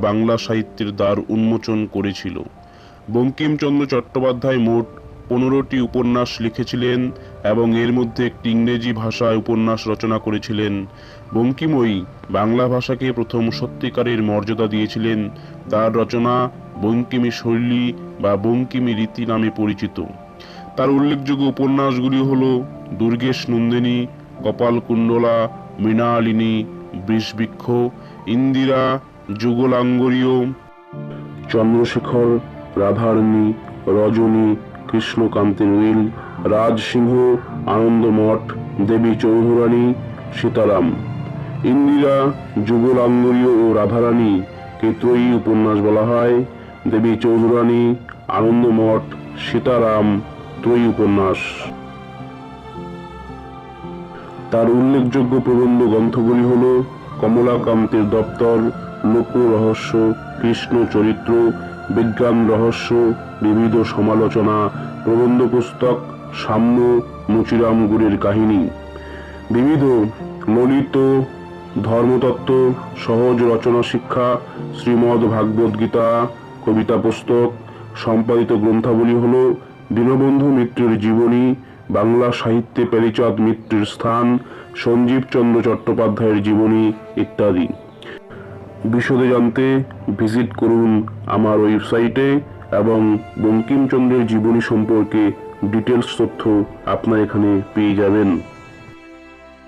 বাংলা সাহিত্যের দ্বার উন্মোচন করেছিল। বঙ্কিমচন্দ্র চট্টোপাধ্যায় মোট পনেরোটি উপন্যাস লিখেছিলেন এবং এর মধ্যে একটি ইংরেজি ভাষায় উপন্যাস রচনা করেছিলেন। বঙ্কিময়ী বাংলা ভাষাকে প্রথম সত্যিকারের মর্যাদা দিয়েছিলেন। তার রচনা বঙ্কিমী শৈলী বা বঙ্কিমী রীতি নামে পরিচিত। তার উল্লেখযোগ্য উপন্যাসগুলি হল দুর্গেশ নন্দিনী কপালকুণ্ডলা মৃণালিনী, বৃষবৃক্ষ, ইন্দিরা যুগলাঙ্গরীয় চন্দ্রশেখর, রাধারণী, রজনী কৃষ্ণকান্তের উইল রাজসিংহ, আনন্দমঠ, দেবী চৌধুরানী, সীতারাম। ইন্দিরা যুগলাঙ্গরীয় ও রাধারানী কে ত্রয়ী উপন্যাস বলা হয়। দেবী চৌধুরানী, আনন্দমঠ, সীতারাম ত্রয়ী উপন্যাস। তার উল্লেখযোগ্য প্রবন্ধ গ্রন্থগুলি হল কমলাকান্তের দপ্তর লোক রহস্য কৃষ্ণ চরিত্র, বিজ্ঞান রহস্য, বিবিধ সমালোচনা, প্রবন্ধ পুস্তক, সাম্য, মুচিরাম গুরের কাহিনী। বিবিধ ললিত, ধর্মতত্ত্ব, সহজ রচনা শিক্ষা, শ্রীমদ্ ভাগবত গীতা, কবিতা পুস্তক, সম্পাদিত গ্রন্থাবলী হল দীনবন্ধু মিত্রের জীবনী, বাংলা সাহিত্যে পেরিচাঁদ মিত্রের স্থান, সঞ্জীব চন্দ্র চট্টোপাধ্যায়ের জীবনী ইত্যাদি। বিশদে জানতে ভিজিট করুন আমার ওয়েবসাইটে এবং বঙ্কিমচন্দ্রের জীবনী সম্পর্কে ডিটেলস তথ্য আপনার এখানে পেয়ে যাবেন।